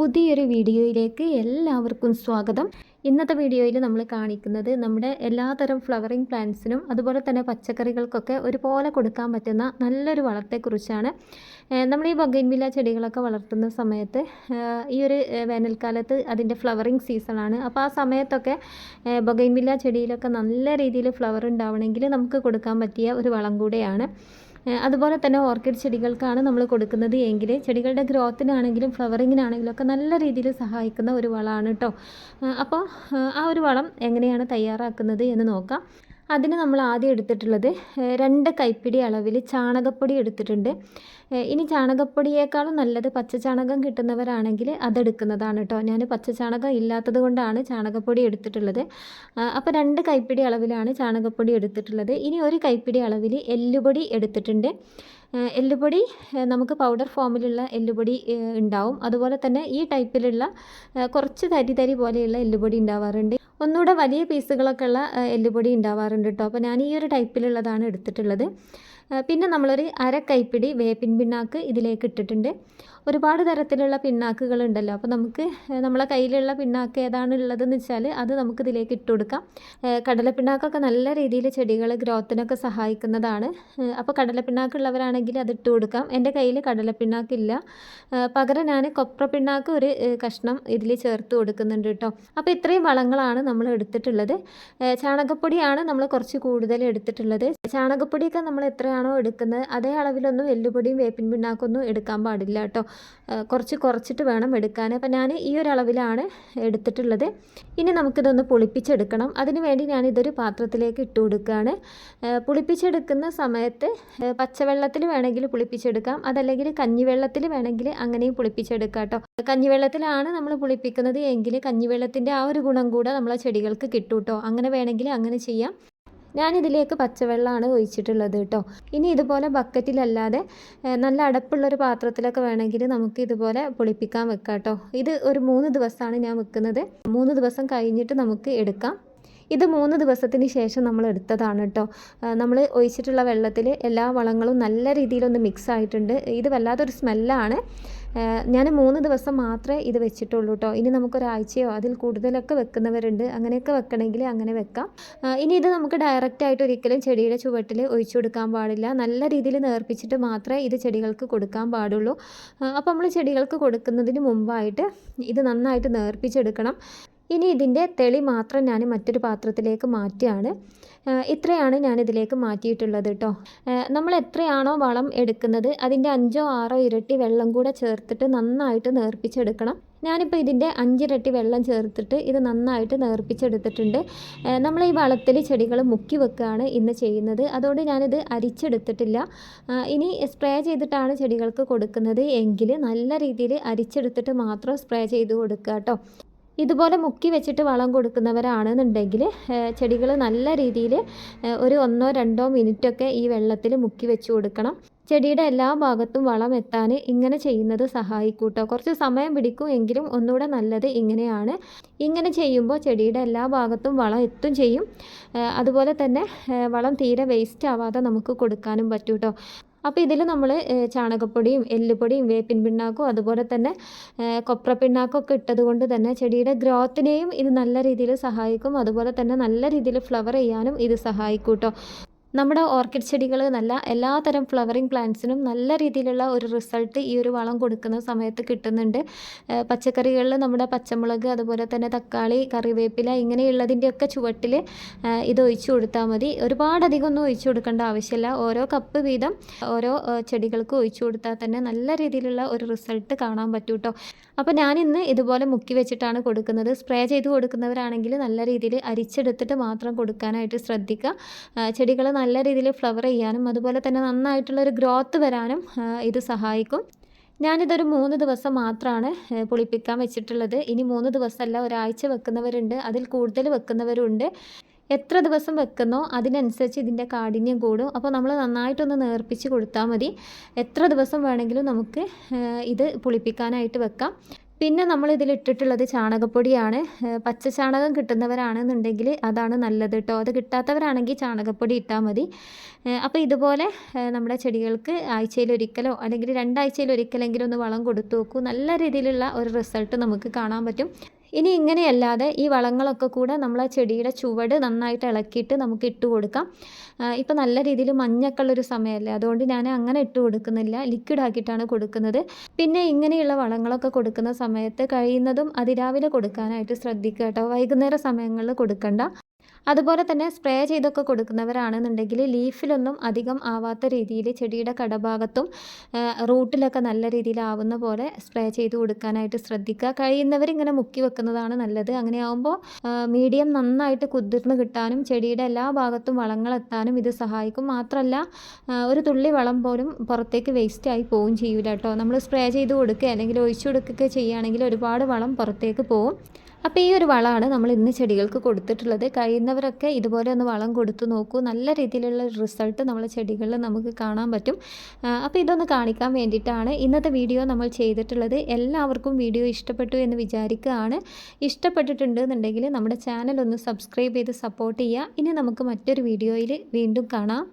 പുതിയൊരു വീഡിയോയിലേക്ക് എല്ലാവർക്കും സ്വാഗതം. ഇന്നത്തെ വീഡിയോയിൽ നമ്മൾ കാണിക്കുന്നത് നമ്മുടെ എല്ലാതരം ഫ്ലവറിങ് പ്ലാന്റ്സിനും അതുപോലെ തന്നെ പച്ചക്കറികൾക്കൊക്കെ ഒരുപോലെ കൊടുക്കാൻ പറ്റുന്ന നല്ലൊരു വളത്തെക്കുറിച്ചാണ്. നമ്മൾ ഈ ബൊഗൈൻവില്ല ചെടികളൊക്കെ വളർത്തുന്ന സമയത്ത് ഈ ഒരു വേനൽക്കാലത്ത് അതിന്റെ ഫ്ലവറിങ് സീസണാണ്. അപ്പോൾ ആ സമയത്തൊക്കെ ബൊഗൈൻവില്ല ചെടിയിലൊക്കെ നല്ല രീതിയിൽ ഫ്ലവർ ഉണ്ടാവണമെങ്കിൽ നമുക്ക് കൊടുക്കാൻ പറ്റിയ ഒരു വളം കൂടെയാണ്. അതുപോലെ തന്നെ ഓർക്കിഡ് ചെടികൾക്കാണ് നമ്മൾ കൊടുക്കുന്നത്. എങ്കിൽ ചെടികളുടെ ഗ്രോത്തിനാണെങ്കിലും ഫ്ലവറിങ്ങിനാണെങ്കിലും ഒക്കെ നല്ല രീതിയിൽ സഹായിക്കുന്ന ഒരു വളമാണ് കേട്ടോ അപ്പോൾ ആ ഒരു വളം എങ്ങനെയാണ് തയ്യാറാക്കുന്നത് എന്ന് നോക്കാം. അതിന് നമ്മൾ ആദ്യം എടുത്തിട്ടുള്ളത് രണ്ട് കൈപ്പിടി അളവിൽ ചാണകപ്പൊടി എടുത്തിട്ടുണ്ട്. ഇനി ചാണകപ്പൊടിയേക്കാളും നല്ലത് പച്ചചാണകം കിട്ടുന്നവരാണെങ്കിൽ അതെടുക്കുന്നതാണ് കേട്ടോ. ഞാൻ പച്ചചാണകം ഇല്ലാത്തത് കൊണ്ടാണ് ചാണകപ്പൊടി എടുത്തിട്ടുള്ളത്. അപ്പോൾ രണ്ട് കൈപ്പിടി അളവിലാണ് ചാണകപ്പൊടി എടുത്തിട്ടുള്ളത്. ഇനി ഒരു കൈപ്പിടി അളവിൽ എല്ലുപൊടി എടുത്തിട്ടുണ്ട്. എല്ലുപൊടി നമുക്ക് പൗഡർ ഫോമിലുള്ള എല്ലുപൊടി ഉണ്ടാവും. അതുപോലെ തന്നെ ഈ ടൈപ്പിലുള്ള കുറച്ച് തരി തരി പോലെയുള്ള എല്ലുപൊടി ഉണ്ടാവാറുണ്ട്. ഒന്നുകൂടെ വലിയ പീസുകളൊക്കെ ഉള്ള എല്ലുപൊടി ഉണ്ടാവാറുണ്ട് കേട്ടോ അപ്പോൾ ഞാൻ ഈ ഒരു ടൈപ്പിലുള്ളതാണ് എടുത്തിട്ടുള്ളത്. പിന്നെ നമ്മളൊരു അര കൈപ്പിടി വേപ്പിൻ പിണ്ണാക്ക് ഇതിലേക്ക് ഇട്ടിട്ടുണ്ട്. ഒരുപാട് തരത്തിലുള്ള പിണ്ണാക്കുകളുണ്ടല്ലോ. അപ്പോൾ നമുക്ക് നമ്മളെ കയ്യിലുള്ള പിണ്ണാക്ക് ഏതാണ് ഉള്ളതെന്ന് വെച്ചാൽ അത് നമുക്ക് ഇതിലേക്ക് ഇട്ട് കൊടുക്കാം. കടലപ്പിണ്ണാക്കൊക്കെ നല്ല രീതിയിൽ ചെടികൾ ഗ്രോത്തിനൊക്കെ സഹായിക്കുന്നതാണ്. അപ്പോൾ കടലപ്പിണ്ണാക്ക് ഉള്ളവരാണെങ്കിൽ അത് ഇട്ട് കൊടുക്കാം. എന്റെ കയ്യിൽ കടലപ്പിണ്ണാക്കില്ല പകരം ഞാൻ കൊപ്ര പിണ്ണാക്ക് ഒരു കഷ്ണം ഇതിൽ ചേർത്ത് കൊടുക്കുന്നുണ്ട് കേട്ടോ. അപ്പോൾ ഇത്രയും വളങ്ങളാണ് നമ്മൾ എടുത്തിട്ടുള്ളത്. ചാണകപ്പൊടിയാണ് നമ്മൾ കുറച്ച് കൂടുതൽ എടുത്തിട്ടുള്ളത്. ചാണകപ്പൊടിയൊക്കെ നമ്മൾ എത്രയാണോ എടുക്കുന്നത്? അതേ അളവിലൊന്നും എല്ലുപൊടിയും വേപ്പിൻ പിണ്ണാക്കൊന്നും എടുക്കാൻ പാടില്ല കേട്ടോ. കുറച്ച് കുറച്ചിട്ട് വേണം എടുക്കാൻ. അപ്പോൾ ഞാൻ ഈ ഒരു അളവിലാണ് എടുത്തിട്ടുള്ളത്. ഇനി നമുക്കിതൊന്ന് പുളിപ്പിച്ചെടുക്കണം. അതിന് വേണ്ടി ഞാനിതൊരു പാത്രത്തിലേക്ക് ഇട്ട് കൊടുക്കുകയാണ്. പുളിപ്പിച്ചെടുക്കുന്ന സമയത്ത് പച്ചവെള്ളത്തിൽ വേണമെങ്കിൽ പുളിപ്പിച്ചെടുക്കാം. അതല്ലെങ്കിൽ കഞ്ഞിവെള്ളത്തിൽ വേണമെങ്കിൽ അങ്ങനെയും പുളിപ്പിച്ചെടുക്കാം കേട്ടോ. കഞ്ഞിവെള്ളത്തിലാണ് നമ്മൾ പുളിപ്പിക്കുന്നത്. എങ്കിൽ കഞ്ഞിവെള്ളത്തിന്റെ ആ ഒരു ഗുണം കൂടെ നമ്മളെ ചെടികൾക്ക് കിട്ടും കേട്ടോ അങ്ങനെ വേണമെങ്കിൽ അങ്ങനെ ചെയ്യാം. ഞാനിതിലേക്ക് പച്ചവെള്ളമാണ് ഒഴിച്ചിട്ടുള്ളത് കേട്ടോ. ഇനി ഇതുപോലെ ബക്കറ്റിലല്ലാതെ നല്ല അടപ്പുള്ളൊരു പാത്രത്തിലൊക്കെ വേണമെങ്കിൽ നമുക്ക് ഇതുപോലെ പൊളിപ്പിക്കാൻ വെക്കാം കേട്ടോ. ഇത് ഒരു മൂന്ന് ദിവസമാണ് ഞാൻ വെക്കുന്നത്. മൂന്ന് ദിവസം കഴിഞ്ഞിട്ട് നമുക്ക് എടുക്കാം. ഇത് മൂന്ന് ദിവസത്തിന് ശേഷം നമ്മൾ എടുത്തതാണ് കേട്ടോ നമ്മൾ ഒഴിച്ചിട്ടുള്ള വെള്ളത്തിൽ എല്ലാ വളങ്ങളും നല്ല രീതിയിലൊന്ന് മിക്സ് ആയിട്ടുണ്ട്. ഇത് വല്ലാത്തൊരു സ്മെല്ലാണ് ഞാൻ മൂന്ന് ദിവസം മാത്രമേ ഇത് വെച്ചിട്ടുള്ളൂ കേട്ടോ ഇനി നമുക്കൊരാഴ്ചയോ അതിൽ കൂടുതലൊക്കെ വെക്കുന്നവരുണ്ട്. അങ്ങനെയൊക്കെ വെക്കണമെങ്കിൽ അങ്ങനെ വെക്കാം. ഇനി ഇത് നമുക്ക് ഡയറക്റ്റ് ആയിട്ട് ഒരിക്കലും ചെടിയുടെ ചുവട്ടിൽ ഒഴിച്ചു കൊടുക്കാൻ പാടില്ല. നല്ല രീതിയിൽ നേർപ്പിച്ചിട്ട് മാത്രമേ ഇത് ചെടികൾക്ക് കൊടുക്കാൻ പാടുള്ളൂ. അപ്പോൾ നമ്മൾ ചെടികൾക്ക് കൊടുക്കുന്നതിന് മുമ്പായിട്ട് ഇത് നന്നായിട്ട് നേർപ്പിച്ചെടുക്കണം. ഇനി ഇതിന്റെ തെളി മാത്രം ഞാൻ മറ്റൊരു പാത്രത്തിലേക്ക് മാറ്റുകയാണ്. ഇത്രയാണ് ഞാൻ ഇതിലേക്ക് മാറ്റിയിട്ടുള്ളത് കേട്ടോ നമ്മൾ എത്രയാണോ വളം എടുക്കുന്നത് അതിന്റെ അഞ്ചോ ആറോ ഇരട്ടി വെള്ളം കൂടെ ചേർത്തിട്ട് നന്നായിട്ട് നേർപ്പിച്ചെടുക്കണം. ഞാനിപ്പോൾ ഇതിന്റെ അഞ്ചിരട്ടി വെള്ളം ചേർത്തിട്ട് ഇത് നന്നായിട്ട് നേർപ്പിച്ചെടുത്തിട്ടുണ്ട്. നമ്മൾ ഈ വളത്തിൽ ചെടികൾ മുക്കി വെക്കുകയാണ് ഇന്ന് ചെയ്യുന്നത്. അതുകൊണ്ട് ഞാനിത് അരിച്ചെടുത്തിട്ടില്ല. ഇനി സ്പ്രേ ചെയ്തിട്ടാണ് ചെടികൾക്ക് കൊടുക്കുന്നത്. എങ്കിൽ നല്ല രീതിയിൽ അരിച്ചെടുത്തിട്ട് മാത്രം സ്പ്രേ ചെയ്ത് കൊടുക്കുക കേട്ടോ ഇതുപോലെ മുക്കി വെച്ചിട്ട് വളം കൊടുക്കുന്നവരാണെന്നുണ്ടെങ്കിൽ ചെടികൾ നല്ല രീതിയിൽ ഒരു ഒന്നോ രണ്ടോ മിനിറ്റൊക്കെ ഈ വെള്ളത്തിൽ മുക്കി വെച്ച് കൊടുക്കണം. ചെടിയുടെ എല്ലാ ഭാഗത്തും വളം എത്താൻ ഇങ്ങനെ ചെയ്യുന്നത് സഹായിക്കൂട്ടോ. കുറച്ച് സമയം പിടിക്കും എങ്കിലും ഒന്നുകൂടെ നല്ലത് ഇങ്ങനെയാണ്. ഇങ്ങനെ ചെയ്യുമ്പോൾ ചെടിയുടെ എല്ലാ ഭാഗത്തും വളം എത്തും ചെയ്യും. അതുപോലെ തന്നെ വളം തീരെ വേസ്റ്റ് ആവാതെ നമുക്ക് കൊടുക്കാനും പറ്റും കേട്ടോ അപ്പോൾ ഇതിൽ നമ്മൾ ചാണകപ്പൊടിയും എല്ലുപൊടിയും വേപ്പിൻ പിണ്ണാക്കും അതുപോലെ തന്നെ കൊപ്ര പിണ്ണാക്കും ഒക്കെ ഇട്ടത് കൊണ്ട് തന്നെ ചെടിയുടെ ഗ്രോത്തിനെയും ഇത് നല്ല രീതിയിൽ സഹായിക്കും. അതുപോലെ തന്നെ നല്ല രീതിയിൽ ഫ്ലവർ ചെയ്യാനും ഇത് സഹായിക്കും കേട്ടോ നമ്മുടെ ഓർക്കിഡ് ചെടികൾ നല്ല എല്ലാതരം ഫ്ലവറിങ് പ്ലാന്റ്സിനും നല്ല രീതിയിലുള്ള ഒരു റിസൾട്ട് ഈ ഒരു വളം കൊടുക്കുന്ന സമയത്ത് കിട്ടുന്നുണ്ട്. പച്ചക്കറികളിൽ നമ്മുടെ പച്ചമുളക് അതുപോലെ തന്നെ തക്കാളി കറിവേപ്പില ഇങ്ങനെയുള്ളതിന്റെയൊക്കെ ചുവട്ടിൽ ഇത് ഒഴിച്ചു കൊടുത്താൽ മതി. ഒരുപാടധികം ഒന്നും ഒഴിച്ചു കൊടുക്കേണ്ട ആവശ്യമില്ല. ഓരോ കപ്പ് വീതം ഓരോ ചെടികൾക്ക് ഒഴിച്ചു കൊടുത്താൽ തന്നെ നല്ല രീതിയിലുള്ള ഒരു റിസൾട്ട് കാണാൻ പറ്റും കേട്ടോ അപ്പോൾ ഞാനിന്ന് ഇതുപോലെ മുക്കി വെച്ചിട്ടാണ് കൊടുക്കുന്നത്. സ്പ്രേ ചെയ്ത് കൊടുക്കുന്നവരാണെങ്കിൽ നല്ല രീതിയിൽ അരിച്ചെടുത്തിട്ട് മാത്രം കൊടുക്കാനായിട്ട് ശ്രദ്ധിക്കുക. ചെടികൾ നല്ല രീതിയിൽ ഫ്ലവർ ചെയ്യാനും അതുപോലെ തന്നെ നന്നായിട്ടുള്ളൊരു ഗ്രോത്ത് വരാനും ഇത് സഹായിക്കും. ഞാനിതൊരു മൂന്ന് ദിവസം മാത്രമാണ് പുളിപ്പിക്കാൻ വെച്ചിട്ടുള്ളത്. ഇനി മൂന്ന് ദിവസമല്ല ഒരാഴ്ച വെക്കുന്നവരുണ്ട് അതിൽ കൂടുതൽ വെക്കുന്നവരുണ്ട്. എത്ര ദിവസം വെക്കുന്നോ അതിനനുസരിച്ച് ഇതിന്റെ കാഠിന്യം കൂടും. അപ്പോൾ നമ്മൾ നന്നായിട്ടൊന്ന് നേർപ്പിച്ച് കൊടുത്താൽ മതി. എത്ര ദിവസം വേണമെങ്കിലും നമുക്ക് ഇത് പുളിപ്പിക്കാനായിട്ട് വെക്കാം. പിന്നെ നമ്മൾ ഇതിൽ ഇട്ടിട്ടുള്ളത് ചാണകപ്പൊടിയാണ്. പച്ച ചാണകം കിട്ടുന്നവരാണെന്നുണ്ടെങ്കിൽ അതാണ് നല്ലത് കേട്ടോ അത് കിട്ടാത്തവരാണെങ്കിൽ ചാണകപ്പൊടി ഇട്ടാൽ മതി. അപ്പോൾ ഇതുപോലെ നമ്മുടെ ചെടികൾക്ക് ആഴ്ചയിൽ ഒരിക്കലോ അല്ലെങ്കിൽ രണ്ടാഴ്ചയിൽ ഒരിക്കലെങ്കിലും ഒന്ന് വളം കൊടുത്തു നോക്കൂ. നല്ല രീതിയിലുള്ള ഒരു റിസൾട്ട് നമുക്ക് കാണാൻ പറ്റും. ഇനി ഇങ്ങനെയല്ലാതെ ഈ വളങ്ങളൊക്കെ കൂടെ നമ്മൾ ആ ചെടിയുടെ ചുവട് നന്നായിട്ട് ഇളക്കിയിട്ട് നമുക്ക് ഇട്ട് കൊടുക്കാം. ഇപ്പോൾ നല്ല രീതിയിൽ മഞ്ഞൊക്കെ ഉള്ളൊരു സമയമല്ലേ? അതുകൊണ്ട് ഞാൻ അങ്ങനെ ഇട്ട് കൊടുക്കുന്നില്ല. ലിക്വിഡ് ആക്കിയിട്ടാണ് കൊടുക്കുന്നത്. പിന്നെ ഇങ്ങനെയുള്ള വളങ്ങളൊക്കെ കൊടുക്കുന്ന സമയത്ത് കഴിയുന്നതും അതിരാവിലെ കൊടുക്കാനായിട്ട് ശ്രദ്ധിക്കുക കേട്ടോ. വൈകുന്നേര സമയങ്ങളിൽ കൊടുക്കണ്ട. അതുപോലെ തന്നെ സ്പ്രേ ചെയ്തൊക്കെ കൊടുക്കുന്നവരാണെന്നുണ്ടെങ്കിൽ ലീഫിലൊന്നും അധികം ആവാത്ത രീതിയിൽ ചെടിയുടെ കടഭാഗത്തും റൂട്ടിലൊക്കെ നല്ല രീതിയിൽ ആവുന്ന പോലെ സ്പ്രേ ചെയ്ത് കൊടുക്കാനായിട്ട് ശ്രദ്ധിക്കുക. കഴിയുന്നവരിങ്ങനെ മുക്കി വെക്കുന്നതാണ് നല്ലത്. അങ്ങനെയാവുമ്പോൾ മീഡിയം നന്നായിട്ട് കുതിർന്ന് കിട്ടാനും ചെടിയുടെ എല്ലാ ഭാഗത്തും വളങ്ങളെത്താനും ഇത് സഹായിക്കും. മാത്രമല്ല ഒരു തുള്ളി വളം പോലും പുറത്തേക്ക് വേസ്റ്റ് ആയി പോവുകയും ചെയ്യൂല കേട്ടോ. നമ്മൾ സ്പ്രേ ചെയ്ത് കൊടുക്കുക അല്ലെങ്കിൽ ഒഴിച്ചു കൊടുക്കുകയൊക്കെ ചെയ്യുകയാണെങ്കിൽ ഒരുപാട് വളം പുറത്തേക്ക് പോവും. അപ്പോൾ ഈ ഒരു വളമാണ് നമ്മൾ ഇന്ന് ചെടികൾക്ക് കൊടുത്തിട്ടുള്ളത്. കഴിയുന്നവരൊക്കെ ഇതുപോലെ ഒന്ന് വളം കൊടുത്തു നോക്കൂ. നല്ല രീതിയിലുള്ള റിസൾട്ട് നമ്മൾ ചെടികളിൽ നമുക്ക് കാണാൻ പറ്റും. അപ്പോൾ ഇതൊന്ന് കാണിക്കാൻ വേണ്ടിയിട്ടാണ് ഇന്നത്തെ വീഡിയോ നമ്മൾ ചെയ്തിട്ടുള്ളത്. എല്ലാവർക്കും വീഡിയോ ഇഷ്ടപ്പെട്ടു എന്ന് വിചാരിക്കുകയാണ്. ഇഷ്ടപ്പെട്ടിട്ടുണ്ടെന്നുണ്ടെങ്കിൽ നമ്മുടെ ചാനൽ ഒന്ന് സബ്സ്ക്രൈബ് ചെയ്ത് സപ്പോർട്ട് ചെയ്യുക. ഇനി നമുക്ക് മറ്റൊരു വീഡിയോയിൽ വീണ്ടും കാണാം.